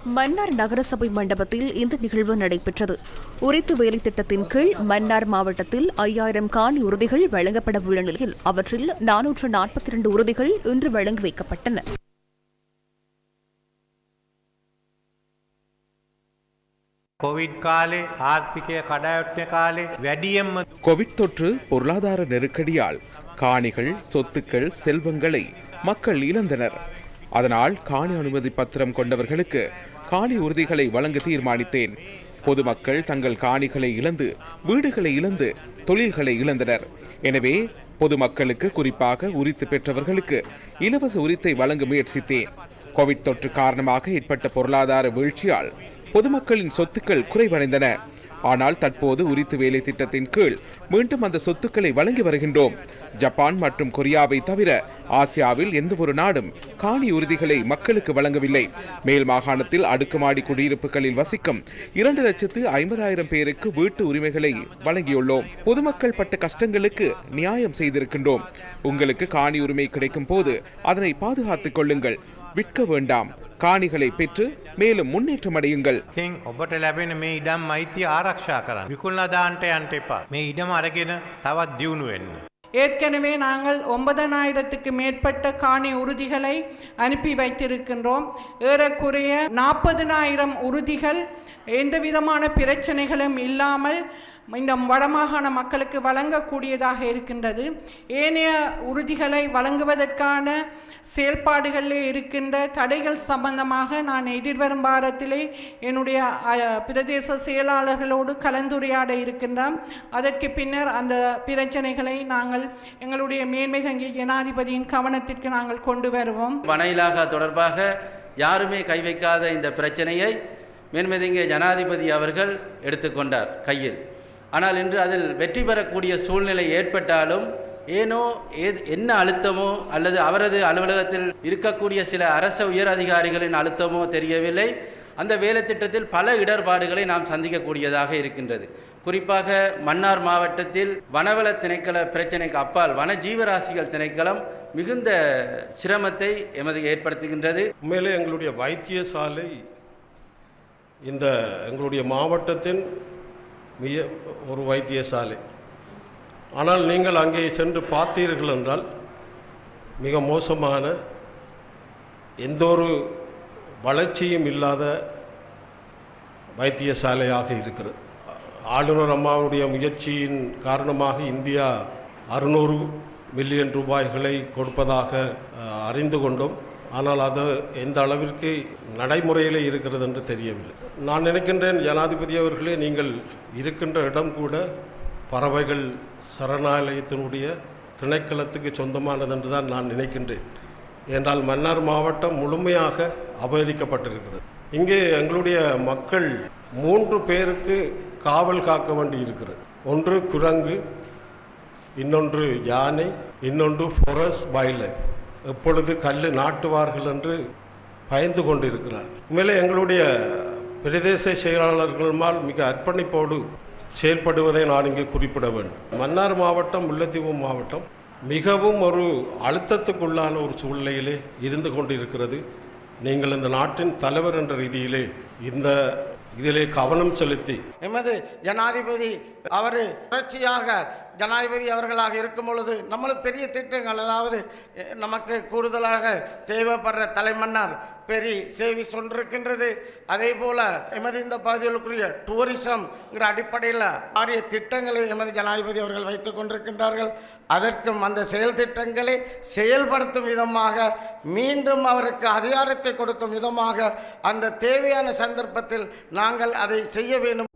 மன்னார் நகரசபை மண்டபத்தில் இந்த நிகழ்வு நடைபெற்றது உரித்து வேலை திட்டத்தின் கீழ் மன்னார் மாவட்டத்தில் ஐயாயிரம் காணி உறுதிகள் வழங்கப்பட உள்ள நிலையில் அவற்றில் நானூற்று நாற்பத்தி இரண்டு உறுதிகள் இன்று வழங்கி வைக்கப்பட்டன කොවිඩ් කාලේ ආර්ථිකය කඩායොට්න කාලේ වැඩියම්ම கோவிட் தொற்று பொருளாதார நெருக்கடியால் காணிகள் சொத்துக்கள் செல்வங்களை மக்கள் இழந்தனர் அதனால் காணி அனுமதி பத்திரம் கொண்டவர்களுக்கு காணி உறுதிகளை வழங்க தீர்மானித்தேன். பொதுமக்கள் தங்கள் காணிகளை இழந்து வீடுகளை இழந்து தொழில்களை இழந்தனர். எனவே பொதுமக்களுக்கு குறிப்பாக உரித்து பெற்றவர்களுக்கு இலவச உரித்தை வழங்க முயற்சித்தேன். கோவிட் தொற்று காரணமாக ஏற்பட்ட பொருளாதார வீழ்ச்சியால் பொதுமக்களின் சொத்துக்கள் குறைவடைந்தன. ஆனால் தற்போது உரித்து வேலை திட்டத்தின் கீழ் மீண்டும் அந்த சொத்துக்களை வழங்கி வருகின்றோம். ஜப்பான் மற்றும் கொரியாவை தவிர ஆசியாவில் எந்த ஒரு நாடும் காணி உறுதிகளை மக்களுக்கு வழங்கவில்லை மேல் மாகாணத்தில் அடுக்குமாடி குடியிருப்புகளில் வசிக்கும் இரண்டு லட்சத்து ஐம்பதாயிரம் பேருக்கு வீட்டு உரிமைகளை வழங்கியுள்ளோம் பொதுமக்கள் பட்ட கஷ்டங்களுக்கு நியாயம் செய்திருக்கின்றோம் உங்களுக்கு காணி உரிமை கிடைக்கும் போது அதனை பாதுகாத்துக் கொள்ளுங்கள் விற்க வேண்டாம் காணிகளை பெற்று மேலும் முன்னேற்றம் அடையுங்கள் තින් ඔබට ලැබෙන මේ ඉඩම් අයිතිය ආරක්ෂා කරන්න. විකුල්නදාන්ට යන්ට එපා. මේ ඉඩම අරගෙන තවත් දියුණු වෙන්න. ஏற்கனவே நாங்கள் ஒன்பதனாயிரத்துக்கு மேற்பட்ட காணி உறுதிகளை அனுப்பி வைத்திருக்கின்றோம். ஏறக்குறைய நாற்பதனாயிரம் உறுதிகள் எந்த விதமான பிரச்சனைகளும் இல்லாமல் இந்த வடமாகாண மக்களுக்கு வழங்கக்கூடியதாக இருக்கின்றது. ஏனைய உறுதிகளை வழங்குவதற்கான செயல்பாடுகளில் இருக்கின்ற தடைகள் சம்பந்தமாக நான் எதிர்வரும் வாரத்திலே என்னுடைய பிரதேச செயலாளர்களோடு கலந்துரையாட இருக்கின்றோம். அதற்கு பின்னர் அந்த பிரச்சனைகளை நாங்கள் எங்களுடைய மேன்மை சங்கி ஜனாதிபதியின் கவனத்திற்கு நாங்கள் கொண்டு வருவோம். வன இலாகா தொடர்பாக யாருமே கை வைக்காத இந்த பிரச்சனையை மேன்மதிங்க ஜனாதிபதி அவர்கள் எடுத்துக்கொண்டார் கையில். ஆனால் இன்று அதில் வெற்றி பெறக்கூடிய சூழ்நிலை ஏற்பட்டாலும் ஏனோ ஏது என்ன அழுத்தமோ அல்லது அவரது அலுவலகத்தில் இருக்கக்கூடிய சில அரச உயர் அதிகாரிகளின் அழுத்தமோ தெரியவில்லை. அந்த வேலை திட்டத்தில் பல இடர்பாடுகளை நாம் சந்திக்கக்கூடியதாக இருக்கின்றது. குறிப்பாக மன்னார் மாவட்டத்தில் வனவள திணைக்கள பிரச்சினைக்கு அப்பால் வன ஜீவராசிகள் திணைக்களம் மிகுந்த சிரமத்தை எமது ஏற்படுத்துகின்றது. உண்மையிலே எங்களுடைய வைத்தியசாலை இந்த எங்களுடைய மாவட்டத்தின் மிக ஒரு வைத்தியசாலை. ஆனால் நீங்கள் அங்கே சென்று பார்த்தீர்கள் என்றால் மிக மோசமான எந்த ஒரு வளர்ச்சியும் இல்லாத வைத்தியசாலையாக இருக்கிறது. ஆளுநர் அம்மாவுடைய முயற்சியின் காரணமாக இந்தியா அறுநூறு மில்லியன் ரூபாய்களை கொடுப்பதாக அறிந்து கொண்டோம். ஆனால் அது எந்த அளவிற்கு நடைமுறையில் இருக்கிறது என்று தெரியவில்லை. நான் நினைக்கின்றேன் ஜனாதிபதி அவர்களே நீங்கள் இருக்கின்ற இடம் கூட பறவைகள் சரணாலயத்தினுடைய திணைக்களத்துக்கு சொந்தமானது என்று தான் நான் நினைக்கின்றேன். என்றால் மன்னார் மாவட்டம் முழுமையாக அபகரிக்கப்பட்டிருக்கிறது. இங்கே எங்களுடைய மக்கள் மூன்று பேருக்கு காவல் காக்க வேண்டி இருக்கிறது. ஒன்று குரங்கு இன்னொன்று யானை இன்னொன்று ஃபொரஸ் வைல்ட் லைஃப் எப்பொழுது கல் நாட்டுவார்கள் என்று பயந்து கொண்டிருக்கிறார். உண்மையிலே எங்களுடைய பிரதேச செயலாளர்களால் மிக அர்ப்பணிப்போடு செயல்படுவதை நான் இங்கு குறிப்பிட வேண்டும். மன்னார் மாவட்டம் முல்லைத்தீவு மாவட்டம் மிகவும் ஒரு அழுத்தத்துக்குள்ளான ஒரு சூழ்நிலையிலே இருந்து கொண்டிருக்கிறது. நீங்கள் இந்த நாட்டின் தலைவர் என்ற ரீதியிலே இந்த இதிலே கவனம் செலுத்தி. எமது ஜனாதிபதி அவர் தொடர்ச்சியாக ஜனாதிபதி அவர்களாக இருக்கும் பொழுது நம்மளுக்கு பெரிய திட்டங்கள். அதாவது நமக்கு கூடுதலாக தேவைப்படுற தலைமன்னார் பெரிய சேவை சொன்றிருக்கின்றது அதே போல எமது இந்த பகுதிகளுக்குரிய டூரிசம்ங்கிற அடிப்படையில் பாரிய திட்டங்களை எமது ஜனாதிபதி அவர்கள் வைத்துக் கொண்டிருக்கின்றார்கள். அதற்கும் அந்த செயல் திட்டங்களை செயல்படுத்தும் விதமாக மீண்டும் அவருக்கு அதிகாரத்தை கொடுக்கும் விதமாக அந்த தேவையான சந்தர்ப்பத்தில் நாங்கள் அதை செய்ய வேண்டும்.